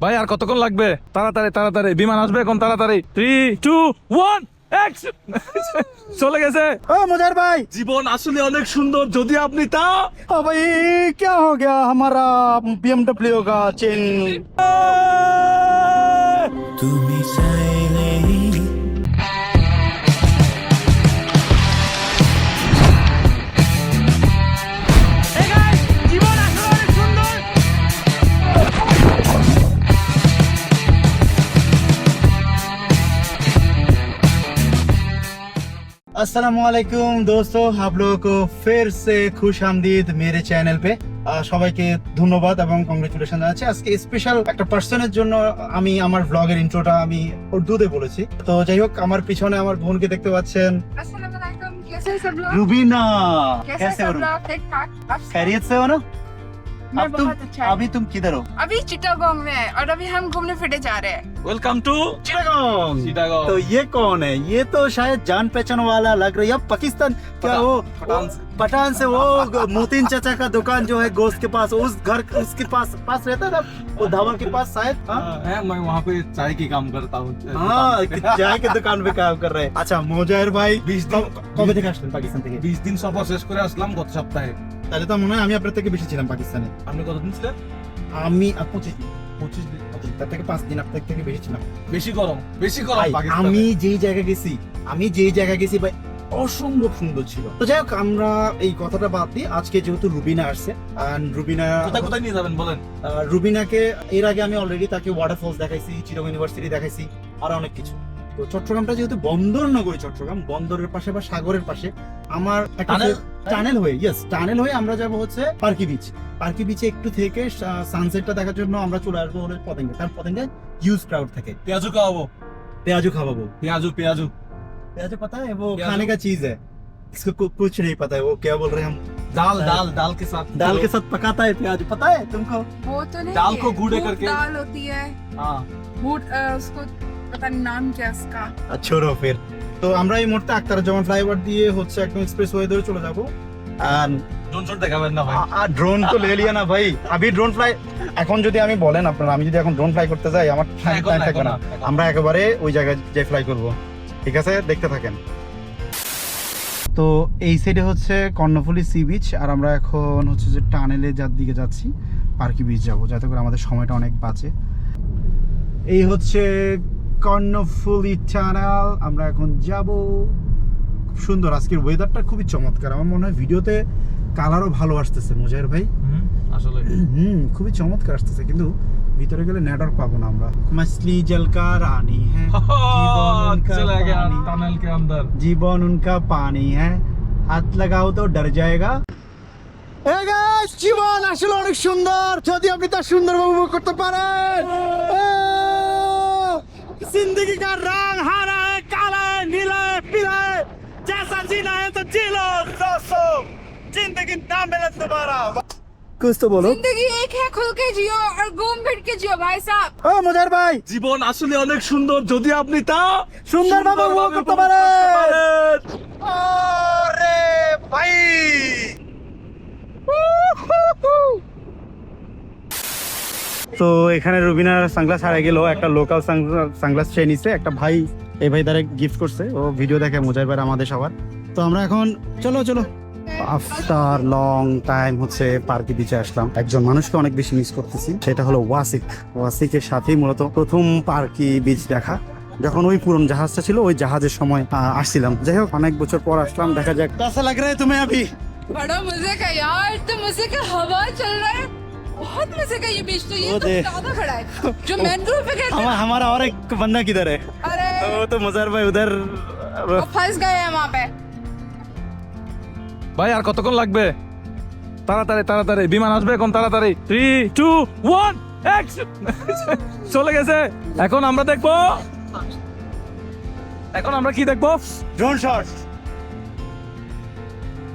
ভাই আর কতক্ষণ লাগবে তাড়াতাড়ি তাড়াতাড়ি বিমান আসবে এখন তাড়াতাড়ি থ্রি টু ওয়ান চলে গেছে ओ मुजर भाई জীবন আসলে অনেক সুন্দর যদি আপনি তা ओ भाई क्या हो गया हमारा बीएमडब्ल्यू का चेन তুমি চাইলেই अस्सलाम वालेकुम दोस्तों आप लोगों को फिर से खुश आमदीद मेरे চ্যানেল पे আহ, সবাইকে ধন্যবাদ এবং কংগ্রেচুলেশন জানাচ্ছি আজকে স্পেশাল একটা পার্সনের জন্য আমি আমার ব্লগের ইন্ট্রোটা আমি উর্দুতে বলেছি তো যাই হোক আমার পিছনে আমার বোনকে দেখতে পাচ্ছেন अस्सलाम वालेकुम कैसे हैं सब लोग रुबीना कैसे कैसे हैं हो सब लोग ठीक ठाक आप खैरियत से हो ना मैं अब तुम बहुत अच्छा है। अभी तुम किधर हो अभी चिटागोंग में है और अभी हम घूमने फिरने जा रहे हैं ওয়েলকাম টু चिटागोंग চিটাগং तो ये कौन है ये तो शायद जान पहचान वाला लग रही है पाकिस्तान क्या पठान- वो पठान से। पठान से वो मोतीन चाचा का दुकान जो है गोश्त के पास उस घर उसके पास पास रहता था वो ढाबा के पास शायद हाँ है मैं वहाँ पे चाय की काम करता हूँ हाँ चाय के दुकान पे काम कर रहे हैं अच्छा मोजाहिर भाई बीस दिन কবে থেকে আসলেন পাকিস্তান থেকে বিশ দিন সফর শেষ করে আসলাম গত সপ্তাহে তাহলে তো মনে হয় আমি আপনার থেকে বেশি ছিলাম পাকিস্তানে আপনি কতদিন ছিলেন আমি আহ, পঁচিশ দিন পঁচিশ দিন পঁচিশ, তার থেকে পাঁচ দিন আপনার থেকে বেশি ছিলাম। বেশি গরম বেশি গরম আমি যেই জায়গা গেছি আমি যেই জায়গা গেছি ভাই অসম্ভব সুন্দর ছিল। তো যাই হোক আমরা এই কথাটা বাদ দিই আজকে যেহেতু রুবিনা আসছে রুবিনা কোথায় কোথায় নিয়ে যাবেন বলেন? রুবিনাকে এর আগে আমি অলরেডি তাকে ওয়াটারফলস দেখাইছি চিরং ইউনিভার্সিটি দেখাইছি আর অনেক কিছু। তো চট্টগ্রামটা যেহেতু বন্দর নগরী চট্টগ্রাম বন্দরের পাশে বা সাগরের পাশে আমার একটা টানেল? টানেল হয়ে ইয়েস টানেল হয়ে আমরা যাব হচ্ছে পার্কি বিচ পার্কি বিচে একটু থেকে সানসেটটা দেখার জন্য আমরা চলে আসবো হলে পতেঙ্গে কারণ পতেঙ্গে হিউজ ক্রাউড থাকে পেঁয়াজু খাওয়াবো পেঁয়াজু খাওয়াবো পেঁয়াজু পেঁয়াজু प्याज पता है वो प्याजू? खाने का चीज है इसको कु- कुछ नहीं पता है वो क्या बोल रहे हैं हम दाल दाल दाल के साथ दाल के साथ पकाता है प्याज पता है तुमको वो तो नहीं दाल है। को गूढ़े मूंग करके- दाल होती है हाँ बूट अ, उसको पता नहीं नाम क्या है उसका छोड़ो फिर তো আমরা এই মুহূর্তে আক্তার জমান ফ্লাইওভার দিয়ে হচ্ছে একদম এক্সপ্রেস ওয়ে ধরে চলে যাবো আর জোন শট দেখাবেন না ভাই ড্রোন তো লে লিয়া না ভাই আমি ড্রোন ফ্লাই এখন যদি আমি বলেন আপনারা আমি যদি এখন ড্রোন ফ্লাই করতে যাই আমার হ্যাঁ, এখন টাইম না, থাকবে এখন না না, এখন। আমরা একেবারে ওই জায়গায় যে ফ্লাই করব ঠিক আছে দেখতে থাকেন তো এই সাইডে হচ্ছে কর্ণফুলি সি বিচ আর আমরা এখন হচ্ছে যে টানেলে যার দিকে যাচ্ছি পার্কি বিচ যাব যাতে করে আমাদের সময়টা অনেক বাঁচে এই হচ্ছে কর্ণফুলি টানেল আমরা এখন যাব খুব সুন্দর আজকের ওয়েদারটা খুবই চমৎকার আমার মনে হয় ভিডিওতে কালারও ভালো আসতেছে মুজাহির ভাই হুম, আসলে হুম খুবই চমৎকার আসতেছে কিন্তু ভিতরে গেলে নেটওয়ার্ক পাবো না আমরা मछली जल का रानी है জীবন উনকা चला गया पानी। टनल के अंदर জীবন উনকা পানি হ্যাঁ হাত লাগাও তো ডর যায়গা জীবন আসলে অনেক সুন্দর যদি আপনি তার সুন্দর উপভোগ করতে পারেন जिंदगी का रंग हरा है काला है नीला है पीला है जैसा जीना है तो जी लो दोस्तों जिंदगी ना मिले दोबारा कुछ तो बोलो जिंदगी एक है खुल के जियो और घूम फिर के जियो भाई साहब ও মুজার ভাই জীবন আসলে অনেক সুন্দর যদি আপনি তা সুন্দরভাবে উপভোগ সুন্দরভাবে করতে উপভোগ পারেন। পারেন। আরে ভাই তো এখানে রুবিনার সানগ্লাস হারা গেল একটা লোকাল সানগ্লাস চেয়ে নিছে একটা ভাই এই ভাই তারা গিফট করছে ও ভিডিও দেখে মজার পারে আমাদের সবার। তো আমরা এখন চলো চলো। আফটার লং টাইম হচ্ছে পার্কে বিচে আসলাম। একজন মানুষকে অনেক বেশি মিস করতেছি সেটা হলো ওয়াসিক। ওয়াসিকের সাথেই মূলত প্রথম পার্কি বিচ দেখা। যখন ওই পুরন জাহাজটা ছিল ওই জাহাজের সময় আসছিলাম। যাই হোক অনেক বছর পর আসলাম দেখা যাক। আচ্ছা, কাসা লাগ রে তুমি আবি। বড় মজা কা ইয়ার তো মজা কা হাওয়া চল রা। बहुत मजे का ये बीच तो ये वो तो दे- ज्यादा बड़ा है जो मैंग्रोव पे कहते हम, हैं हमारा और एक बंदा किधर है अरे वो तो मुजर भाई उधर वो फंस गए हैं वहाँ पे ভাই আর কতক্ষণ লাগবে তাড়াতাড়ি তাড়াতাড়ি বিমান আসবে এখন তাড়াতাড়ি থ্রি টু ওয়ান চলে গেছে এখন আমরা দেখবো এখন আমরা কি দেখবো ड्रोन शॉट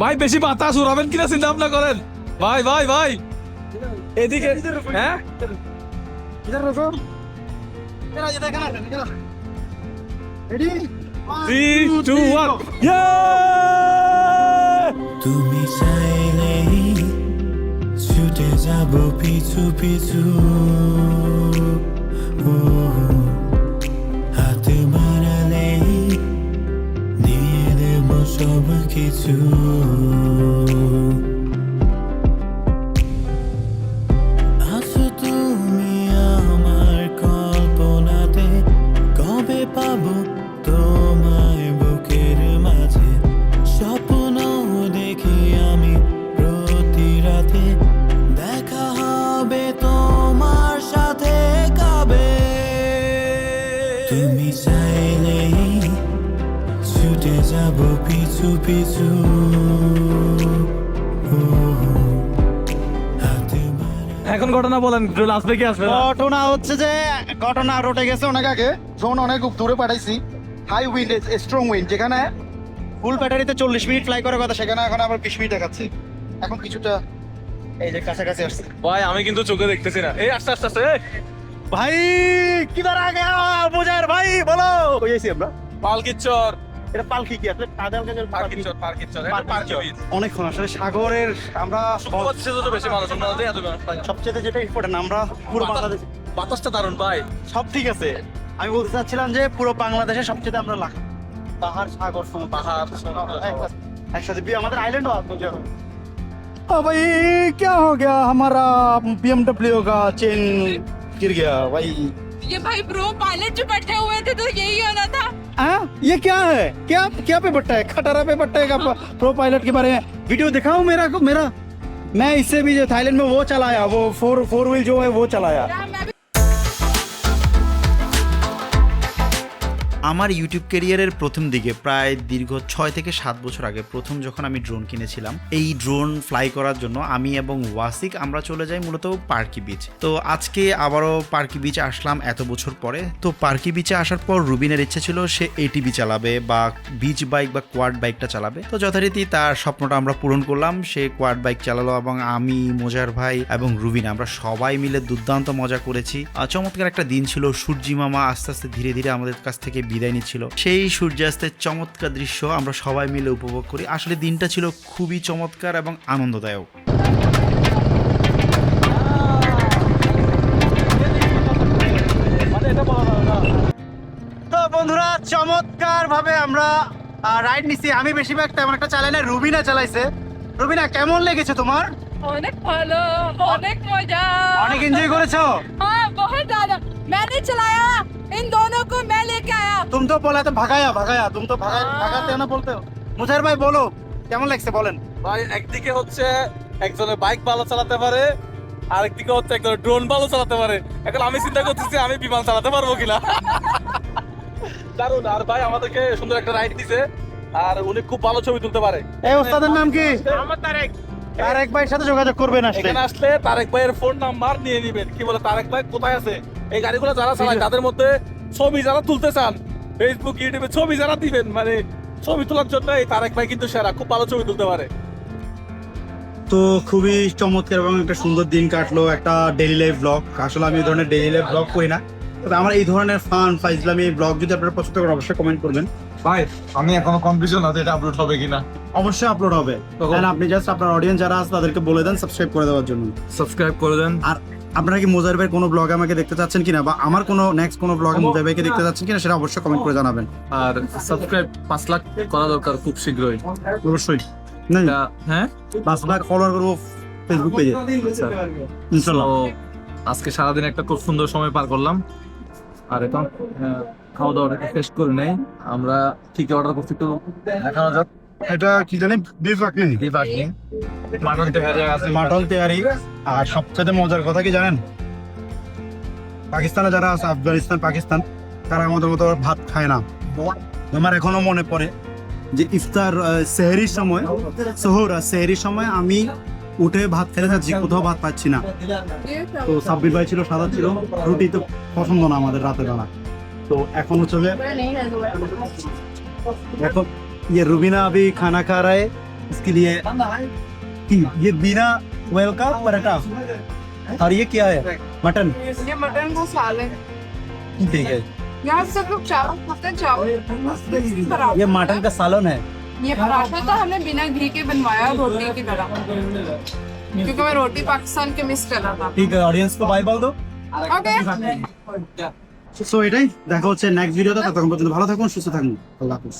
ভাই বেশি বাতাস উড়াবেন কিনা চিন্তা ভাবনা করেন ভাই ভাই ভাই এদিকে হ্যাঁ তুমি চাইলেই ছুটে যাব পিছু পিছু হাতে বাড়ালেই দিয়ে দেব সব কিছু পিছু পিছু। এখন ঘটনা বলেন আসবে কি আসবে ঘটনা হচ্ছে যে ঘটনা রোটে গেছে অনেক আগে। ড্রোন অনেক দূরে পাঠাইছি। হাই উইন্ড স্ট্রং উইন্ড যেখানে ফুল ব্যাটারিতে চল্লিশ মিনিট ফ্লাই করার কথা সেখানে এখন আবার বিশ মিনিট দেখাচ্ছে। এখন কিছুটা এই যে কাছাকাছি আসছে। ভাই আমি কিন্তু চোখে দেখতেছি না। এই আস্তে আস্তে আস্তে ভাই কি কিদার আগে বুঝার ভাই বলো। কই আমরা? পালকিচর এটা পালকি কি আসলে কাদাল গাছের পালকি পালকিচর পালকিচর পালকি অনেকক্ষণ আসলে সাগরের আমরা হচ্ছে তো বেশি মানুষ আমরা এত মানুষ পাই না। সবচেয়ে যেটা ইম্পর্টেন্ট আমরা পুরো বাংলাদেশ বাতাসটা দারুণ ভাই সব ঠিক আছে আমি বলতে চাচ্ছিলাম যে পুরো বাংলাদেশে সবচেয়ে আমরা লাখ পাহাড় সাগর সমুদ্র পাহাড়, একসাথে- একসাথে বি- আমাদের আইল্যান্ডও আছে ও ভাই क्या हो गया हमारा BMW का चेन गिर गया भाई ये भाई ब्रो पायलट जो बैठे हुए थे तो यही होना था हाँ ये क्या है? क्या क्या पे बट्टा है? खटारा पे बट्टा है का प्रो पायलट के बारे में? वीडियो दिखाओ मेरा को मेरा। मैं इससे भी जो थाईलैंड में वो चलाया वो फोर फोर व्हील जो है वो चलाया। আমার ইউটিউব কেরিয়ারের প্রথম দিকে, প্রায় দীর্ঘ ছয় থেকে সাত বছর আগে প্রথম যখন আমি ড্রোন কিনেছিলাম, এই ড্রোন ফ্লাই করার জন্য আমি এবং ওয়াসিক আমরা চলে যাই মূলত পার্কি বিচ তো আজকে আবারও পার্কি বিচে আসলাম এত বছর পরে। তো পার্কি বিচে আসার পর রুবিনের ইচ্ছে ছিল সে এটিভি চালাবে বা বিচ বাইক বা কোয়াড বাইকটা চালাবে। তো যথারীতি তার স্বপ্নটা আমরা পূরণ করলাম। সে কোয়াড বাইক চালালো এবং আমি, মোজার ভাই এবং রুবিন আমরা সবাই মিলে দুর্দান্ত মজা করেছি। চমৎকার একটা দিন ছিল সূর্যি মামা আস্তে আস্তে ধীরে ধীরে আমাদের কাছ থেকে বিদায় নিচ্ছিল সেই সূর্যাস্তের চমৎকার দৃশ্য আমরা সবাই মিলে উপভোগ করি আসলে দিনটা ছিল খুবই চমৎকার এবং আনন্দদায়ক তো বন্ধুরা চমৎকার ভাবে আমরা রাইড নিছি আমি বেশিরভাগ তেমন একটা চালাই না রুবিনা চালাইছে রুবিনা কেমন লেগেছে তোমার অনেক ভালো অনেক মজা অনেক এনজয় করেছো हाँ बहुत ज्यादा मैंने चलाया इन दोनों को मैं लेके आया तुम तो बोला तो भगाया भगाया तुम तो भगा हाँ। भगाते हो ना बोलते हो মুজার ভাই বলো কেমন লাগছে বলেন ভাই একদিকে হচ্ছে একজনের বাইক ভালো চালাতে পারে আরেকদিকে হচ্ছে একজনের ড্রোন ভালো চালাতে পারে এখন আমি চিন্তা করতেছি আমি বিমান চালাতে পারবো কিনা দারুন আর ভাই আমাদেরকে সুন্দর একটা রাইড দিছে আর উনি খুব ভালো ছবি তুলতে পারে এই ওস্তাদের নাম কি তারেক ভাইয়ের সাথে যোগাযোগ করবেন আসলে। এখানে আসলে তারেক ভাইয়ের ফোন নাম্বার নিয়ে নিবেন। কি বলে তারেক ভাই কোথায় আছে? এই গাড়িগুলো যারা চালায় তাদের মধ্যে ছবি যারা তুলতে চান ফেসবুক ইউটিউবে ছবি যারা দিবেন মানে ছবি তোলার জন্য এই তারেক ভাই কিন্তু সেরা খুব ভালো ছবি তুলতে পারে। তো খুবই চমৎকার এবং একটা সুন্দর দিন কাটলো একটা ডেইলি লাইফ ব্লগ আসলে আমি এই ধরনের ডেইলি লাইফ ব্লগ করি না। তবে আমার এই ধরনের ফান ফাইজলামি ব্লগ যদি আপনারা পছন্দ করেন অবশ্যই কমেন্ট করবেন। ভাই আমি এখনও কনফিউশন আছে এটা আপলোড হবে কিনা। অবশ্যই আপলোড হবে। তখন- আপনি জাস্ট আপনার অডিয়েন্স যারা আছে তাদেরকে বলে দেন সাবস্ক্রাইব করে দেওয়ার জন্য। সাবস্ক্রাইব করে দেন। আর আপনারা কি মোজার ভাইয়ের কোনো ব্লগ আমাকে দেখতে চাচ্ছেন কিনা বা আমার কোনো নেক্সট কোনো ব্লগে মোজার ভাইকে দেখতে চাচ্ছেন কিনা সেটা অবশ্যই কমেন্ট করে জানাবেন। আর সাবস্ক্রাইব পাঁচ লাখ করা দরকার খুব শীঘ্রই। অবশ্যই। না হ্যাঁ? পাঁচ লাখ ফলোয়ার করব ফেসবুক পেজে আচ্ছা। ইনশাল্লাহ। আজকে সারাদিন একটা খুব সুন্দর সময় পার করলাম। আর এখন আহ, খাওয়া দাওয়াটা টেস্ট করে নেই। আমরা ঠিক অর্ডার করছি একটু দেখানো যাক। এটা কি জানি বিফ বাকি মাটন দেখা আছে। মাটন তেয়ারি আর সবচেয়ে মজার কথা কি জানেন? পাকিস্তানে যারা আছে আফগানিস্তান পাকিস্তান তারা আমাদের মতো ভাত খায় না। আমার এখনও মনে পড়ে যে ইফতার আহ, সেহরির সময় সহর আর সেহরির সময় আমি উঠে ভাত খেতে যাচ্ছি কোথাও ভাত পাচ্ছি না। তো সাব্বির ভাই ছিল সাদা ছিল রুটি তো পছন্দ না আমাদের রাতের বেলা। তো এখন হচ্ছে যে देखो ये रुबीना अभी खाना खा रहा है इसके लिए कि ये बिना ऑयल का पराठा और ये क्या है मटन ये मटन का सालन ठीक है यहाँ सब लोग चावल खाते हैं चावल पराठा। ये मटन का सालन है ये पराठा तो हमने बिना घी के बनवाया रोटी की तरह क्योंकि मैं रोटी पाकिस्तान के मिस कर रहा था ठीक है ऑडियंस को बाय বল দো ओके সো এটাই দেখা হচ্ছে নেক্সট ভিডিওতে ততক্ষণ পর্যন্ত ভালো থাকুন সুস্থ থাকুন আল্লাহ হাফিজ